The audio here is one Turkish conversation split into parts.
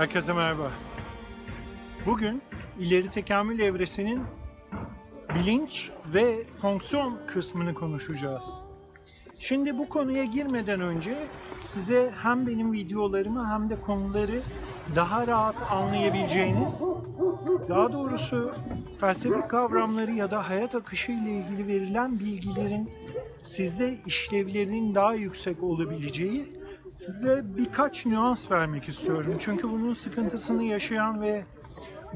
Herkese merhaba. Bugün ileri tekamül evresinin bilinç ve fonksiyon kısmını konuşacağız. Şimdi bu konuya girmeden önce size hem benim videolarımı hem de konuları daha rahat anlayabileceğiniz, daha doğrusu felsefik kavramları ya da hayat akışı ile ilgili verilen bilgilerin sizde işlevlerinin daha yüksek olabileceği size birkaç nüans vermek istiyorum. Çünkü bunun sıkıntısını yaşayan ve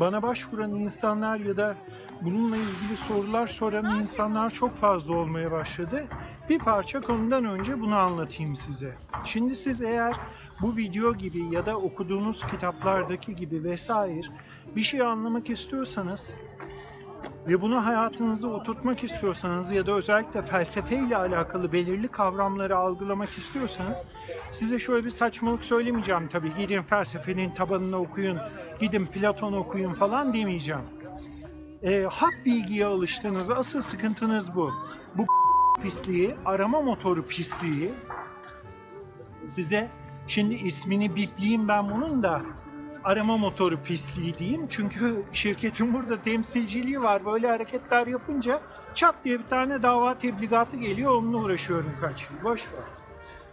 bana başvuran insanlar ya da bununla ilgili sorular soran insanlar çok fazla olmaya başladı. Bir parça konudan önce bunu anlatayım size. Şimdi siz eğer bu video gibi ya da okuduğunuz kitaplardaki gibi vesaire bir şey anlamak istiyorsanız ve bunu hayatınızda oturtmak istiyorsanız ya da özellikle felsefe ile alakalı belirli kavramları algılamak istiyorsanız size şöyle bir saçmalık söylemeyeceğim tabii. Gidin felsefenin tabanını okuyun, gidin Platon okuyun falan demeyeceğim. Ee, hak bilgiye alıştığınız asıl sıkıntınız bu. Bu pisliği, arama motoru pisliği size şimdi ismini bipleyeyim ben bunun da arama motoru pisliği diyeyim. Çünkü şirketin burada temsilciliği var. Böyle hareketler yapınca çat diye bir tane dava tebligatı geliyor. Onunla uğraşıyorum kaç yıl. Boş ver.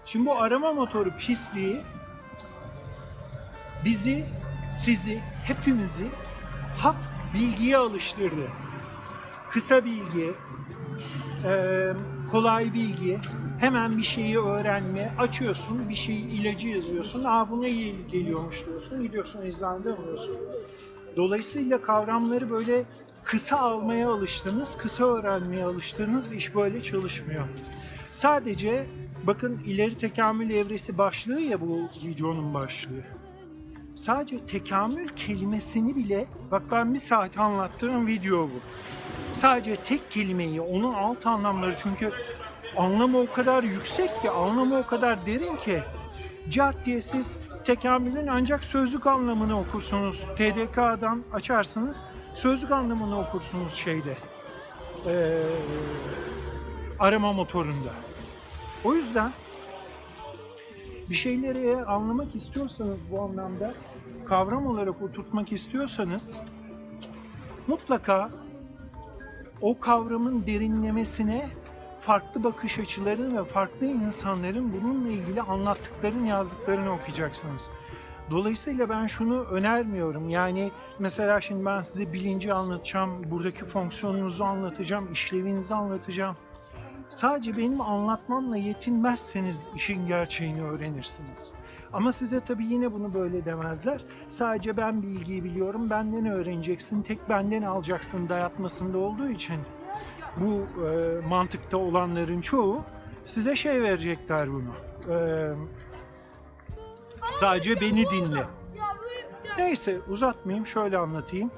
Şimdi bu arama motoru pisliği bizi, sizi, hepimizi hap bilgiye alıştırdı. Kısa bilgi, kolay bilgi, hemen bir şeyi öğrenme, açıyorsun, bir şey ilacı yazıyorsun, aa buna iyi geliyormuş diyorsun, gidiyorsun eczanede alıyorsun. Dolayısıyla kavramları böyle kısa almaya alıştınız, kısa öğrenmeye alıştınız, iş böyle çalışmıyor. Sadece bakın ileri tekamül evresi başlığı ya bu videonun başlığı. Sadece tekamül kelimesini bile, bak ben bir saat anlattığım video bu. Sadece tek kelimeyi, onun alt anlamları çünkü anlamı o kadar yüksek ki, anlamı o kadar derin ki cart diye siz tekamülün ancak sözlük anlamını okursunuz. TDK'dan açarsınız, sözlük anlamını okursunuz şeyde. Ee, arama motorunda. O yüzden bir şeyleri anlamak istiyorsanız bu anlamda kavram olarak oturtmak istiyorsanız mutlaka o kavramın derinlemesine farklı bakış açılarının ve farklı insanların bununla ilgili anlattıklarını, yazdıklarını okuyacaksınız. Dolayısıyla ben şunu önermiyorum. Yani mesela şimdi ben size bilinci anlatacağım, buradaki fonksiyonunuzu anlatacağım, işlevinizi anlatacağım. Sadece benim anlatmamla yetinmezseniz işin gerçeğini öğrenirsiniz. Ama size tabii yine bunu böyle demezler. Sadece ben bilgiyi biliyorum, benden öğreneceksin, tek benden alacaksın dayatmasında olduğu için bu e, mantıkta olanların çoğu size şey verecekler bunu. E, sadece beni dinle. Neyse uzatmayayım şöyle anlatayım.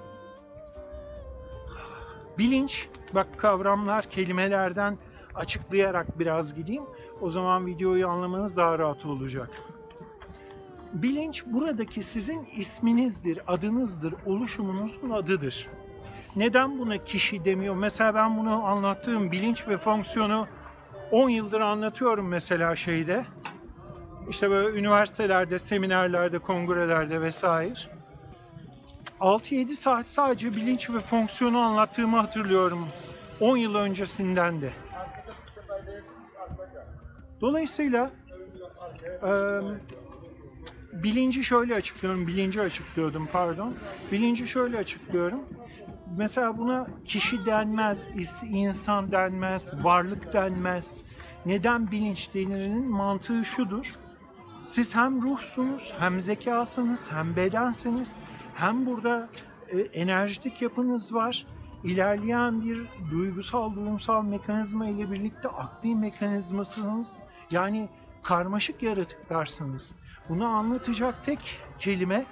Bilinç, bak kavramlar kelimelerden açıklayarak biraz gideyim. O zaman videoyu anlamanız daha rahat olacak. Bilinç buradaki sizin isminizdir, adınızdır, oluşumunuzun adıdır. Neden buna kişi demiyor? Mesela ben bunu anlattığım bilinç ve fonksiyonu 10 yıldır anlatıyorum mesela şeyde. İşte böyle üniversitelerde, seminerlerde, kongrelerde vesaire. 6-7 saat sadece bilinç ve fonksiyonu anlattığımı hatırlıyorum. 10 yıl öncesinden de. Dolayısıyla eee, bilinci şöyle açıklıyorum, bilinci açıklıyordum pardon. Bilinci şöyle açıklıyorum. Mesela buna kişi denmez, insan denmez, varlık denmez. Neden bilinç denirinin mantığı şudur. Siz hem ruhsunuz, hem zekasınız, hem bedensiniz, hem burada e, enerjitik yapınız var. İlerleyen bir duygusal, duyumsal mekanizma ile birlikte akli mekanizmasınız. Yani karmaşık yaratıklarsınız. Bunu anlatacak tek kelime,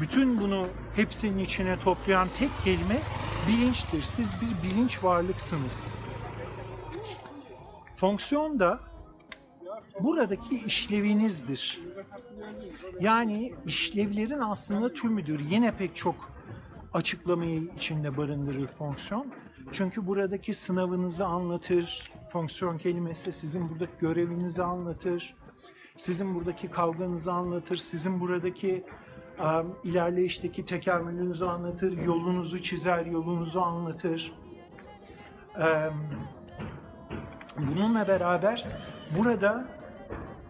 bütün bunu hepsinin içine toplayan tek kelime bilinçtir. Siz bir bilinç varlıksınız. Fonksiyon da buradaki işlevinizdir. Yani işlevlerin aslında tümüdür. Yine pek çok açıklamayı içinde barındırır fonksiyon. Çünkü buradaki sınavınızı anlatır. Fonksiyon kelimesi sizin buradaki görevinizi anlatır. Sizin buradaki kavganızı anlatır. Sizin buradaki ilerleyişteki tekamülünüzü anlatır, yolunuzu çizer, yolunuzu anlatır. Bununla beraber burada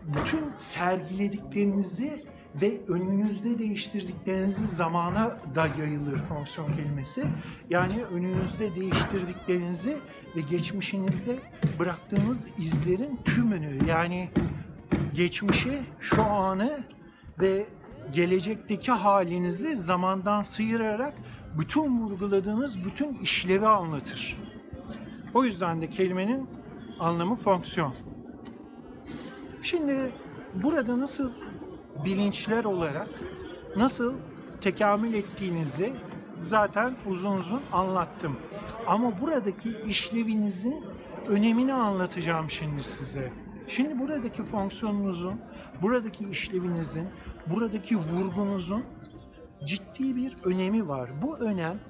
bütün sergilediklerinizi ve önünüzde değiştirdiklerinizi zamana da yayılır fonksiyon kelimesi. Yani önünüzde değiştirdiklerinizi ve geçmişinizde bıraktığınız izlerin tümünü yani geçmişi, şu anı ve gelecekteki halinizi zamandan sıyırarak bütün vurguladığınız bütün işlevi anlatır. O yüzden de kelimenin anlamı fonksiyon. Şimdi burada nasıl bilinçler olarak nasıl tekamül ettiğinizi zaten uzun uzun anlattım. Ama buradaki işlevinizin önemini anlatacağım şimdi size. Şimdi buradaki fonksiyonunuzun, buradaki işlevinizin, buradaki vurgunuzun ciddi bir önemi var. Bu önem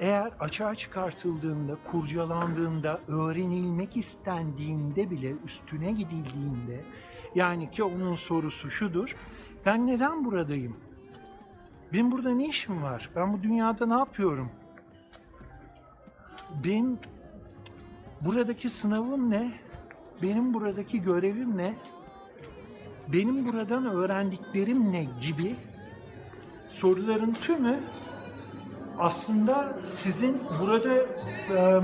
eğer açığa çıkartıldığında, kurcalandığında, öğrenilmek istendiğinde bile üstüne gidildiğinde yani ki onun sorusu şudur. Ben neden buradayım? Benim burada ne işim var? Ben bu dünyada ne yapıyorum? Benim buradaki sınavım ne? Benim buradaki görevim ne? Benim buradan öğrendiklerim ne gibi soruların tümü aslında sizin burada e,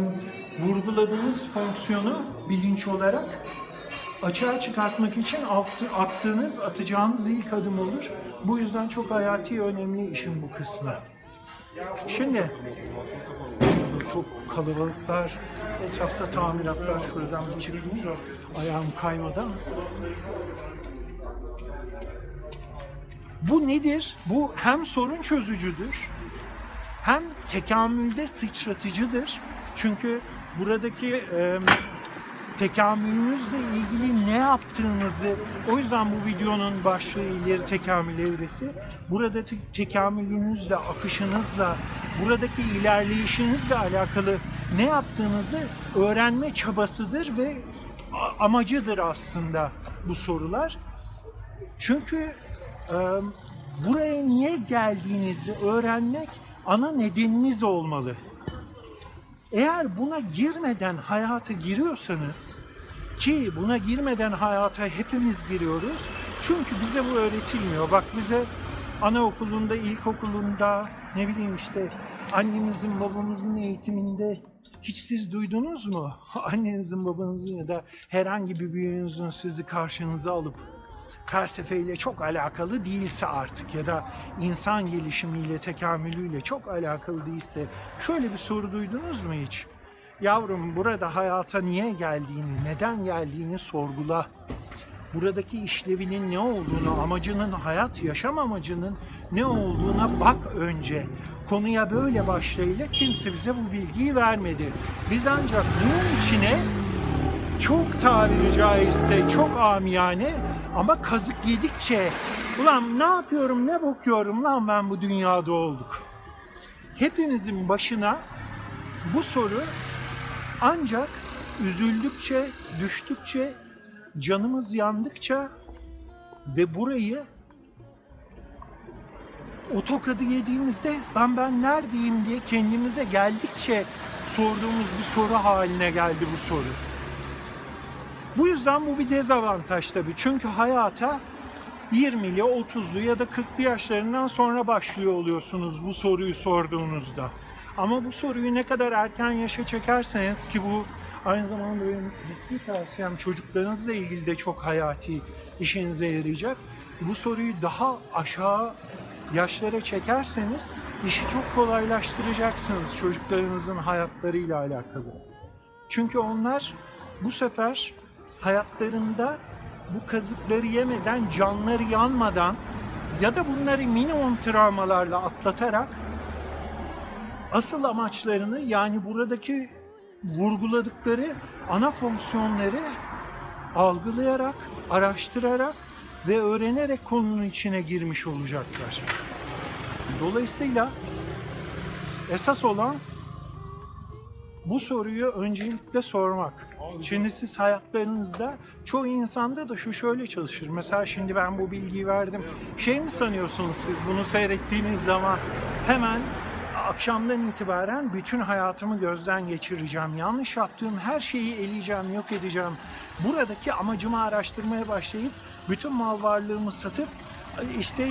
vurguladığınız fonksiyonu bilinç olarak açığa çıkartmak için attı- attığınız, atacağınız ilk adım olur. Bu yüzden çok hayati önemli işin bu kısmı. Şimdi çok kalabalıklar, etrafta tamiratlar şuradan bir çıkayım, ayağım kaymadan. Bu nedir? Bu hem sorun çözücüdür, hem tekamülde sıçratıcıdır. Çünkü buradaki e, tekamülünüzle ilgili ne yaptığınızı, o yüzden bu videonun başlığı ileri tekamül evresi. Burada te- tekamülünüzle, akışınızla, buradaki ilerleyişinizle alakalı ne yaptığınızı öğrenme çabasıdır ve amacıdır aslında bu sorular. Çünkü buraya niye geldiğinizi öğrenmek ana nedeniniz olmalı. Eğer buna girmeden hayata giriyorsanız ki buna girmeden hayata hepimiz giriyoruz. Çünkü bize bu öğretilmiyor. Bak bize anaokulunda, ilkokulunda, ne bileyim işte annemizin, babamızın eğitiminde hiç siz duydunuz mu? Annenizin, babanızın ya da herhangi bir büyüğünüzün sizi karşınıza alıp felsefeyle çok alakalı değilse artık ya da insan gelişimiyle, tekamülüyle çok alakalı değilse şöyle bir soru duydunuz mu hiç? Yavrum burada hayata niye geldiğini, neden geldiğini sorgula. Buradaki işlevinin ne olduğunu, amacının, hayat yaşam amacının ne olduğuna bak önce. Konuya böyle başlayla kimse bize bu bilgiyi vermedi. Biz ancak bunun içine çok tabiri caizse çok amiyane ama kazık yedikçe ulan ne yapıyorum ne bakıyorum lan ben bu dünyada olduk. Hepimizin başına bu soru ancak üzüldükçe, düştükçe, canımız yandıkça ve burayı o tokadı yediğimizde ben ben neredeyim diye kendimize geldikçe sorduğumuz bir soru haline geldi bu soru. Bu yüzden bu bir dezavantaj tabii. Çünkü hayata 20'li, 30'lu ya da 40'lı yaşlarından sonra başlıyor oluyorsunuz bu soruyu sorduğunuzda. Ama bu soruyu ne kadar erken yaşa çekerseniz ki bu aynı zamanda benim ciddi tavsiyem çocuklarınızla ilgili de çok hayati işinize yarayacak. Bu soruyu daha aşağı yaşlara çekerseniz işi çok kolaylaştıracaksınız çocuklarınızın hayatlarıyla alakalı. Çünkü onlar bu sefer hayatlarında bu kazıkları yemeden, canları yanmadan ya da bunları minimum travmalarla atlatarak asıl amaçlarını yani buradaki vurguladıkları ana fonksiyonları algılayarak, araştırarak ve öğrenerek konunun içine girmiş olacaklar. Dolayısıyla esas olan bu soruyu öncelikle sormak. Şimdi siz hayatlarınızda çoğu insanda da şu şöyle çalışır. Mesela şimdi ben bu bilgiyi verdim. Şey mi sanıyorsunuz siz bunu seyrettiğiniz zaman hemen akşamdan itibaren bütün hayatımı gözden geçireceğim. Yanlış yaptığım her şeyi eleyeceğim, yok edeceğim. Buradaki amacımı araştırmaya başlayıp bütün mal varlığımı satıp işte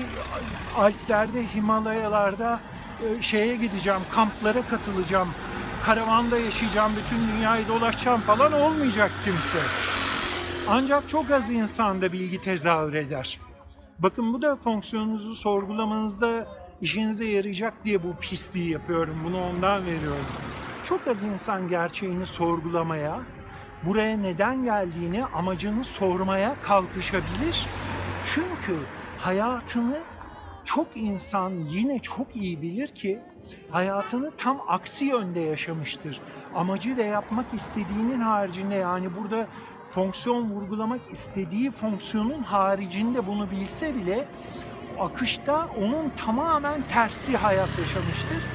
Alplerde, Himalayalarda e, şeye gideceğim, kamplara katılacağım, karavanda yaşayacağım, bütün dünyayı dolaşacağım falan olmayacak kimse. Ancak çok az insanda bilgi tezahür eder. Bakın bu da fonksiyonunuzu sorgulamanızda işinize yarayacak diye bu pisliği yapıyorum. Bunu ondan veriyorum. Çok az insan gerçeğini sorgulamaya, buraya neden geldiğini, amacını sormaya kalkışabilir. Çünkü hayatını çok insan yine çok iyi bilir ki hayatını tam aksi yönde yaşamıştır. Amacı ve yapmak istediğinin haricinde yani burada fonksiyon vurgulamak istediği fonksiyonun haricinde bunu bilse bile akışta onun tamamen tersi hayat yaşamıştır.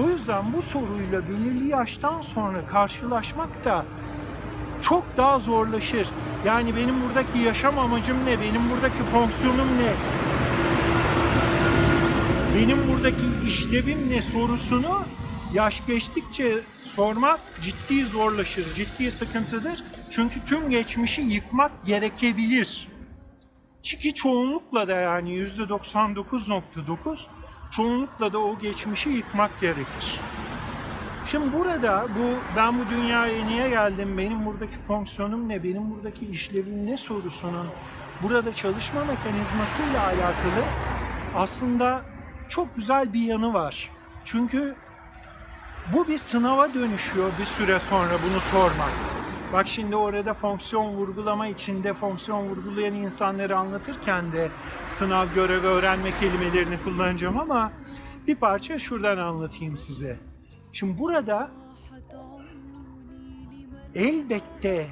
O yüzden bu soruyla belirli yaştan sonra karşılaşmak da çok daha zorlaşır. Yani benim buradaki yaşam amacım ne? Benim buradaki fonksiyonum ne? Benim buradaki işlevim ne sorusunu yaş geçtikçe sormak ciddi zorlaşır, ciddi sıkıntıdır. Çünkü tüm geçmişi yıkmak gerekebilir. Çünkü çoğunlukla da yani %99.9 çoğunlukla da o geçmişi yıkmak gerekir. Şimdi burada bu ben bu dünyaya niye geldim, benim buradaki fonksiyonum ne, benim buradaki işlevim ne sorusunun burada çalışma mekanizmasıyla alakalı aslında çok güzel bir yanı var. Çünkü bu bir sınava dönüşüyor bir süre sonra bunu sormak. Bak şimdi orada fonksiyon vurgulama içinde fonksiyon vurgulayan insanları anlatırken de sınav, görev, öğrenme kelimelerini kullanacağım ama bir parça şuradan anlatayım size. Şimdi burada elbette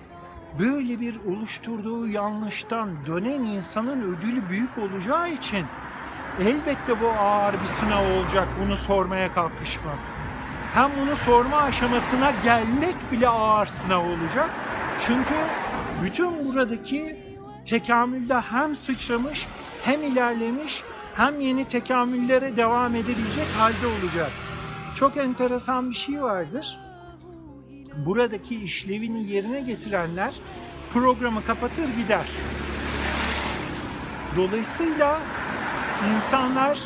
böyle bir oluşturduğu yanlıştan dönen insanın ödülü büyük olacağı için elbette bu ağır bir sınav olacak bunu sormaya kalkışmak. Hem bunu sorma aşamasına gelmek bile ağır sınav olacak. Çünkü bütün buradaki tekamülde hem sıçramış hem ilerlemiş hem yeni tekamüllere devam edebilecek halde olacak. Çok enteresan bir şey vardır. Buradaki işlevini yerine getirenler programı kapatır gider. Dolayısıyla insanlar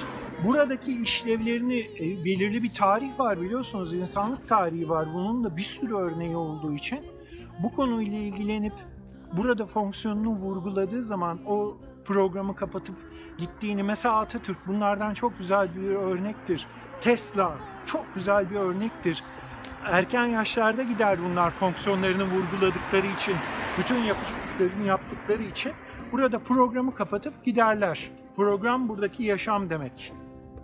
buradaki işlevlerini e, belirli bir tarih var biliyorsunuz insanlık tarihi var bunun da bir sürü örneği olduğu için bu konuyla ilgilenip burada fonksiyonunu vurguladığı zaman o programı kapatıp gittiğini mesela Atatürk bunlardan çok güzel bir örnektir. Tesla çok güzel bir örnektir. Erken yaşlarda gider bunlar fonksiyonlarını vurguladıkları için, bütün yapacaklarını yaptıkları için burada programı kapatıp giderler. Program buradaki yaşam demek.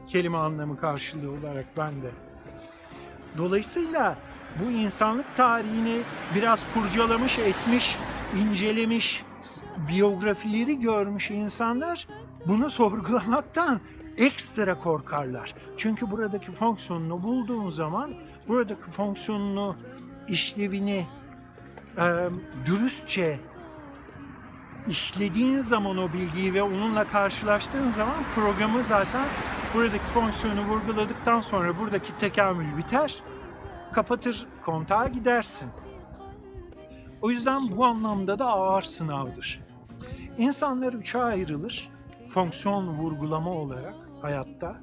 Kelime anlamı karşılığı olarak bende. Dolayısıyla bu insanlık tarihini biraz kurcalamış, etmiş, incelemiş, biyografileri görmüş insanlar bunu sorgulamaktan ekstra korkarlar. Çünkü buradaki fonksiyonunu bulduğun zaman buradaki fonksiyonunu, işlevini e, dürüstçe işlediğin zaman o bilgiyi ve onunla karşılaştığın zaman programı zaten buradaki fonksiyonu vurguladıktan sonra buradaki tekamül biter, kapatır kontağa gidersin. O yüzden bu anlamda da ağır sınavdır. İnsanlar üçe ayrılır fonksiyon vurgulama olarak hayatta.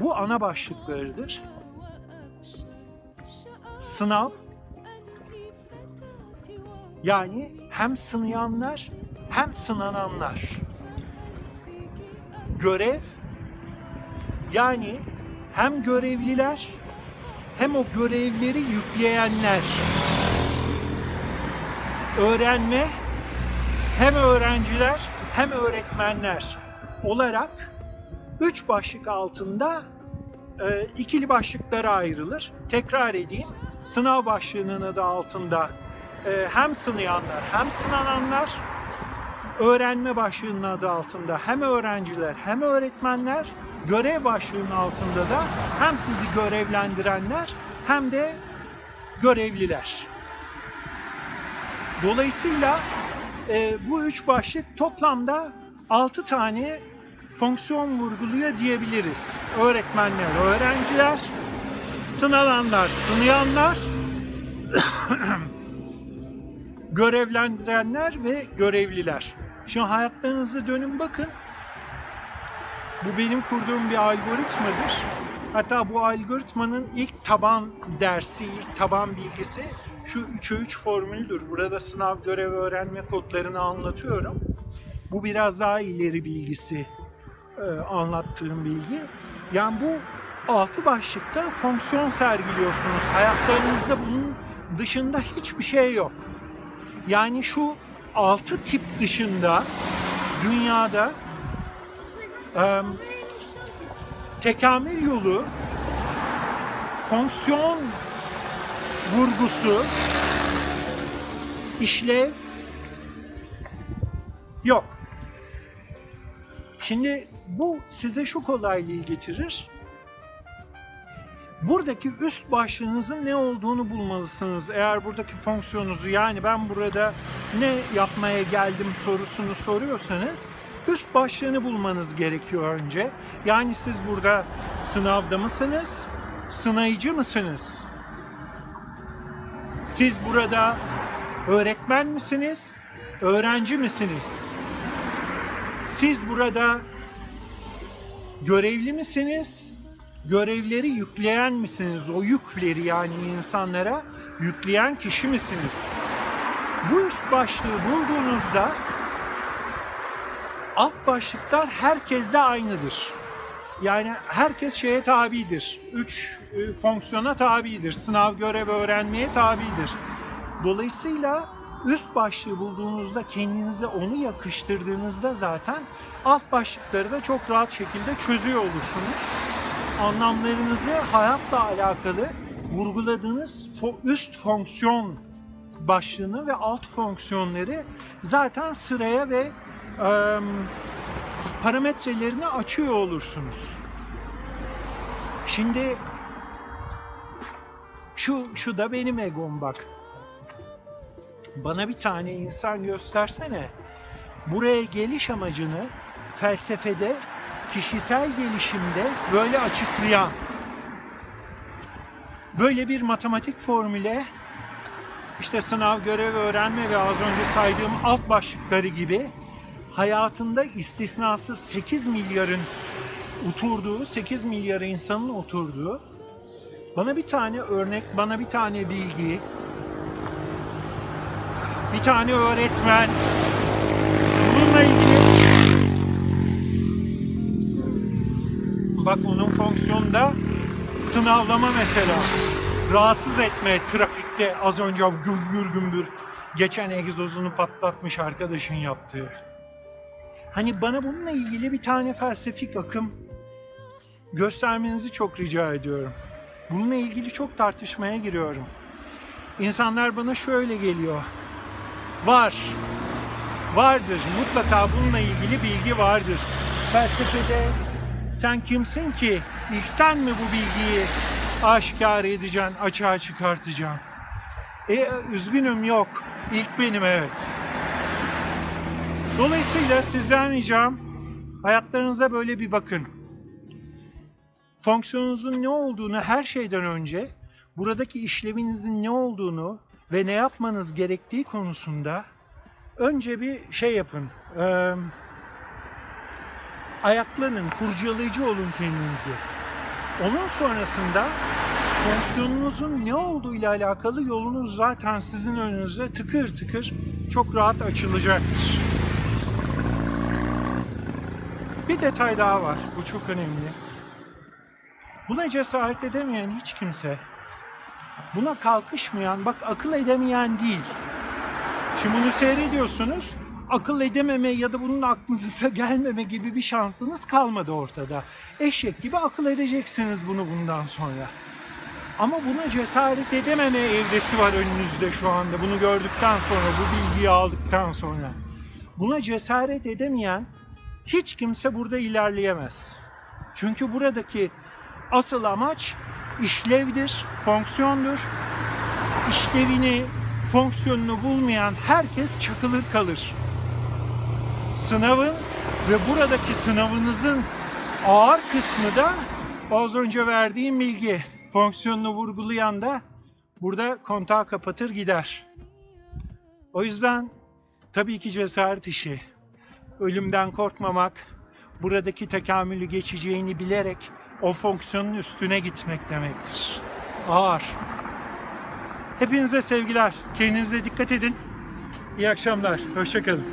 Bu ana başlıklarıdır. Sınav, yani hem sınayanlar hem sınananlar. Görev, yani hem görevliler hem o görevleri yükleyenler. Öğrenme, hem öğrenciler hem öğretmenler olarak üç başlık altında e, ikili başlıklara ayrılır. Tekrar edeyim. Sınav başlığının adı altında hem sınayanlar hem sınananlar, öğrenme başlığının adı altında. Hem öğrenciler hem öğretmenler, görev başlığının altında da hem sizi görevlendirenler hem de görevliler. Dolayısıyla e, bu üç başlık toplamda 6 tane fonksiyon vurguluyor diyebiliriz. Öğretmenler, öğrenciler, sınananlar, sınayanlar, görevlendirenler ve görevliler. Şimdi hayatlarınıza dönün bakın. Bu benim kurduğum bir algoritmadır. Hatta bu algoritmanın ilk taban dersi, ilk taban bilgisi şu 3'e 3 formülüdür. Burada sınav görev öğrenme kodlarını anlatıyorum. Bu biraz daha ileri bilgisi e, anlattığım bilgi. Yani bu altı başlıkta fonksiyon sergiliyorsunuz. Hayatlarınızda bunun dışında hiçbir şey yok. Yani şu altı tip dışında dünyada e, tekamül yolu fonksiyon vurgusu işlev yok. Şimdi bu size şu kolaylığı getirir. Buradaki üst başlığınızın ne olduğunu bulmalısınız. Eğer buradaki fonksiyonunuzu yani ben burada ne yapmaya geldim sorusunu soruyorsanız üst başlığını bulmanız gerekiyor önce. Yani siz burada sınavda mısınız? Sınayıcı mısınız? Siz burada öğretmen misiniz? Öğrenci misiniz? Siz burada görevli misiniz? Görevleri yükleyen misiniz? O yükleri yani insanlara yükleyen kişi misiniz? Bu üst başlığı bulduğunuzda alt başlıklar herkeste aynıdır. Yani herkes şeye tabidir. Üç e, fonksiyona tabidir. Sınav, görev, öğrenmeye tabidir. Dolayısıyla üst başlığı bulduğunuzda kendinize onu yakıştırdığınızda zaten alt başlıkları da çok rahat şekilde çözüyor olursunuz. Anlamlarınızı hayatla alakalı vurguladığınız üst fonksiyon başlığını ve alt fonksiyonları zaten sıraya ve em, parametrelerini açıyor olursunuz. Şimdi şu şu da benim egom bak. Bana bir tane insan göstersene. Buraya geliş amacını felsefede, kişisel gelişimde böyle açıklayan böyle bir matematik formüle işte sınav, görev, öğrenme ve az önce saydığım alt başlıkları gibi hayatında istisnasız 8 milyarın oturduğu, 8 milyar insanın oturduğu bana bir tane örnek, bana bir tane bilgi, bir tane öğretmen bununla ilgili bak onun fonksiyonu da sınavlama mesela rahatsız etme trafikte az önce gümbür gümbür geçen egzozunu patlatmış arkadaşın yaptığı. Hani bana bununla ilgili bir tane felsefik akım göstermenizi çok rica ediyorum. Bununla ilgili çok tartışmaya giriyorum. İnsanlar bana şöyle geliyor. Var. Vardır. Mutlaka bununla ilgili bilgi vardır. Felsefede sen kimsin ki? İlk sen mi bu bilgiyi aşikar edeceksin, açığa çıkartacaksın? E, üzgünüm yok. İlk benim evet. Dolayısıyla sizden ricam hayatlarınıza böyle bir bakın. Fonksiyonunuzun ne olduğunu her şeyden önce buradaki işlevinizin ne olduğunu ve ne yapmanız gerektiği konusunda önce bir şey yapın. Ee, ayaklanın, kurcalayıcı olun kendinizi. Onun sonrasında fonksiyonunuzun ne olduğu ile alakalı yolunuz zaten sizin önünüzde tıkır tıkır çok rahat açılacaktır. Bir detay daha var. Bu çok önemli. Buna cesaret edemeyen hiç kimse, buna kalkışmayan, bak akıl edemeyen değil. Şimdi bunu seyrediyorsunuz, akıl edememe ya da bunun aklınıza gelmeme gibi bir şansınız kalmadı ortada. Eşek gibi akıl edeceksiniz bunu bundan sonra. Ama buna cesaret edememe evresi var önünüzde şu anda. Bunu gördükten sonra, bu bilgiyi aldıktan sonra. Buna cesaret edemeyen hiç kimse burada ilerleyemez. Çünkü buradaki asıl amaç işlevdir, fonksiyondur. İşlevini, fonksiyonunu bulmayan herkes çakılır kalır. Sınavın ve buradaki sınavınızın ağır kısmı da az önce verdiğim bilgi. Fonksiyonunu vurgulayan da burada kontağı kapatır gider. O yüzden tabii ki cesaret işi. Ölümden korkmamak, buradaki tekamülü geçeceğini bilerek o fonksiyonun üstüne gitmek demektir. Ağır. Hepinize sevgiler. Kendinize dikkat edin. İyi akşamlar. Hoşçakalın.